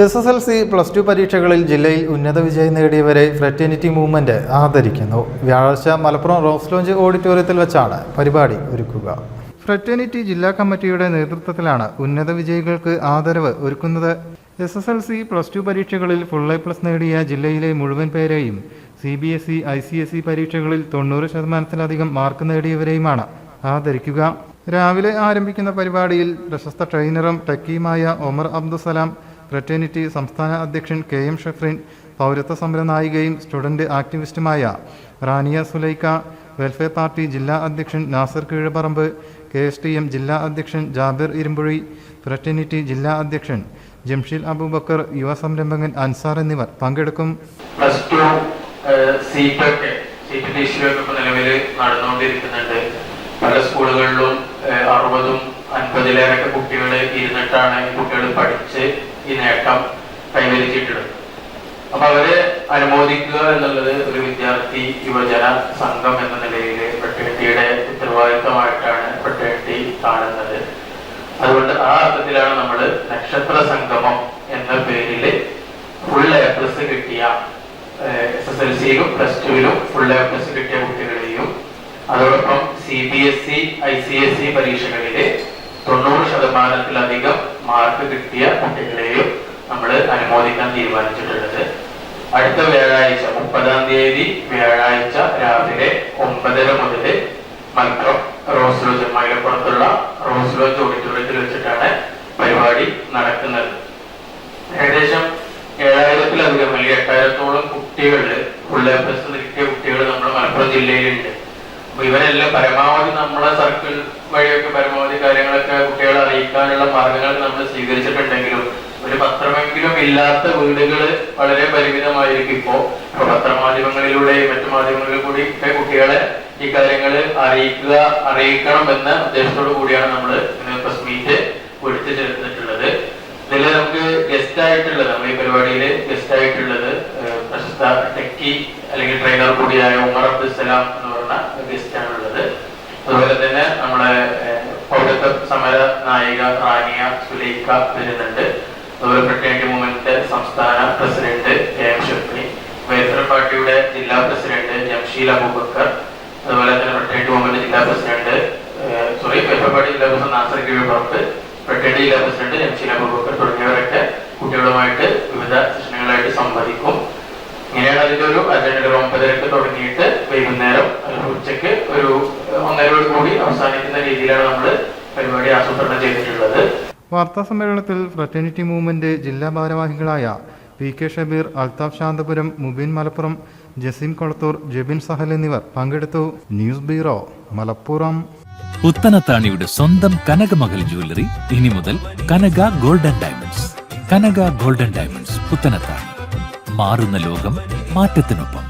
S S L C plus two പരീക്ഷകളിൽ ജില്ലയിൽ ഉന്നത വിജയം നേടിയവരെ ഫ്രറ്റേണിറ്റി മൂവ്മെന്റ് ആദരിക്കുന്നു. വ്യാഴാഴ്ച മലപ്പുറം റോസ് ലോഞ്ച് ഓഡിറ്റോറിയത്തിൽ വെച്ചാണ് പരിപാടി ഒരുക്കുക. ഫ്രറ്റേണിറ്റി ജില്ലാ കമ്മിറ്റിയുടെ നേതൃത്വത്തിലാണ് ഉന്നത വിജയികൾക്ക് ആദരവ് ഒരുക്കുന്നത്. S S L C plus two പരീക്ഷകളിൽ ഫുൾ എ പ്ലസ് നേടിയ ജില്ലയിലെ മുഴുവൻ പേരെയും C B S E I C S E പരീക്ഷകളിൽ തൊണ്ണൂറ് ശതമാനത്തിലധികം മാർക്ക് നേടിയവരെയുമാണ് ആദരിക്കുക. രാവിലെ ആരംഭിക്കുന്ന പരിപാടിയിൽ പ്രശസ്ത ട്രെയിനറും ടെക്കിയുമായ ഒമർ അബ്ദുസലാം ഫ്രറ്റേണിറ്റി സംസ്ഥാന അധ്യക്ഷൻ കെ എം ഷെഫ്രിൻ പൗരത്വ സമര നായികയും സ്റ്റുഡന്റ് ആക്ടിവിസ്റ്റുമായ റാനിയ സുലൈക്ക വെൽഫെയർ പാർട്ടി ജില്ലാ അധ്യക്ഷൻ Nasar Keezhuparamba K S T M ജില്ലാ അധ്യക്ഷൻ ജാബിർ ഇരുമ്പുഴി ഫ്രറ്റേണിറ്റി ജില്ലാ അധ്യക്ഷൻ ജംഷീൽ അബൂബക്കർ യുവ സംരംഭകൻ അൻസാർ എന്നിവർ പങ്കെടുക്കും. പ്ലസ് പല സ്കൂളുകളിലും അറുപതും അൻപതിലേറൊക്കെ കുട്ടികൾ ഇരുന്നിട്ടാണ് കുട്ടികൾ പഠിച്ച് ഈ നേട്ടം കൈവരിച്ചിട്ടുള്ളത് അപ്പൊ അവരെ അനുമോദിക്കുക എന്നുള്ളത് ഒരു വിദ്യാർത്ഥി യുവജന സംഘം എന്ന നിലയിൽ പെട്ടേട്ടിയുടെ ഉത്തരവാദിത്തമായിട്ടാണ് പെട്ടേട്ടി കാണുന്നത്. അതുകൊണ്ട് ആ അർത്ഥത്തിലാണ് നമ്മൾ നക്ഷത്ര സംഗമം എന്ന പേരിൽ ഫുൾ എ പ്ലസ് കിട്ടിയ എസ് എസ് എൽ സിയിലും പ്ലസ് ടുവിലും ഫുൾ എ പ്ലസ് കിട്ടിയ കുട്ടികളെയും അതോടൊപ്പം C B S E I C S E പരീക്ഷകളിൽ തൊണ്ണൂറ് ശതമാനത്തിലധികം മാർക്ക് കിട്ടിയ കുട്ടികളെയും നമ്മൾ അനുമോദിക്കാൻ തീരുമാനിച്ചിട്ടുള്ളത്. അടുത്ത വ്യാഴാഴ്ച മുപ്പതാം തീയതി വ്യാഴാഴ്ച രാവിലെ ഒമ്പതര മുതൽ മലപ്പുറം റോസ് ലോജ് മലപ്പുറത്തുള്ള റോസ് ലോജ് ഓഡിറ്റോറിയത്തിൽ വെച്ചിട്ടാണ് പരിപാടി നടക്കുന്നത്. ഏകദേശം ഏഴായിരത്തിലധികം അല്ലെങ്കിൽ എട്ടായിരത്തോളം കുട്ടികൾ ഫുൾ എ പ്ലസ് കിട്ടിയ കുട്ടികൾ നമ്മുടെ മലപ്പുറം ജില്ലയിലുണ്ട്. അപ്പൊ ഇവരെല്ലാം പരമാവധി നമ്മളെ സർക്കിൾ വഴിയൊക്കെ പരമാവധി കാര്യങ്ങളൊക്കെ കുട്ടികളെ അറിയിക്കാനുള്ള മാർഗങ്ങൾ നമ്മൾ സ്വീകരിച്ചിട്ടുണ്ടെങ്കിലും ഒരു പത്രമെങ്കിലും ഇല്ലാത്ത വീടുകൾ വളരെ പരിമിതമായിരിക്കും ഇപ്പോ. ഇപ്പൊ പത്രമാധ്യമങ്ങളിലൂടെയും മറ്റു മാധ്യമങ്ങളിൽ കൂടി ഒക്കെ കുട്ടികളെ ഈ കാര്യങ്ങൾ അറിയിക്കുക അറിയിക്കണം എന്ന ഉദ്ദേശത്തോടു കൂടിയാണ് നമ്മൾ പ്രസ് മീറ്റ് വിളിച്ചു ചേർന്നിട്ടുള്ളത്. ഇതിൽ നമുക്ക് ഗസ്റ്റ് ആയിട്ടുള്ളത് നമ്മൾ ഈ പരിപാടിയിൽ ഗസ്റ്റ് ആയിട്ടുള്ളത് പ്രശസ്ത ടെക്കി അല്ലെങ്കിൽ ട്രെയിനർ കൂടിയായ ഉമർ അബ്ദുസലാം പറഞ്ഞ ഗസ്റ്റ് ആണുള്ളത് അതുപോലെ തന്നെ നമ്മുടെ ഏഹ്, പൗരത്വ സമര നായിക റാനിയ സുലൈഖ വരുന്നുണ്ട് ഫ്രട്ടേണിറ്റി മൂവ്മെന്റിന്റെ സംസ്ഥാന president K M Shafi welfare പാർട്ടിയുടെ ജില്ലാ പ്രസിഡന്റ് ജംഷീൽ അബൂബക്കർ അതുപോലെ തന്നെ ഫ്രട്ടേണിറ്റി മൂവ്മെന്റ് ജില്ലാ പ്രസിഡന്റ് സോറി വെൽഫെയർ പാർട്ടി ജില്ലാ പ്രസിഡന്റ് നാസർ കീഴ്പുറത്ത് ഫ്രട്ടേണിറ്റി ജില്ലാ പ്രസിഡന്റ് ജംഷീൽ അബൂബക്കർ തുടങ്ങിയവരൊക്കെ കുട്ടികളുമായിട്ട് വിവിധ സെഷനുകളായിട്ട് സംവദിക്കും. ഇങ്ങനെയാണ് അതിന്റെ ഒരു അജണ്ട ഒരു ഒമ്പതരക്ക് തുടങ്ങിയിട്ട് വൈകുന്നേരം ഉച്ചയ്ക്ക് ഒരു ഒന്നരയോട് കൂടി അവസാനിക്കുന്ന രീതിയിലാണ് നമ്മൾ പരിപാടി ആസൂത്രണം ചെയ്തിട്ടുള്ളത്. വാർത്താ സമ്മേളനത്തിൽ ഫ്രറ്റേണിറ്റി മൂവ്മെന്റ് ജില്ലാ ഭാരവാഹികളായ പി കെ ഷബീർ അൽതാഫ് ശാന്തപുരം മുബീൻ മലപ്പുറം ജസീം കൊളത്തൂർ ജെബിൻ സഹൽ എന്നിവർ പങ്കെടുത്തു. News bureau Malappuram. പുത്തനത്താണിയുടെ സ്വന്തം കനകമകൽ ജ്വല്ലറി ഇനി മുതൽ Kanaka golden diamonds. Kanaka golden diamonds Puthanathani. മാറുന്ന ലോകം മാറ്റത്തിനൊപ്പം.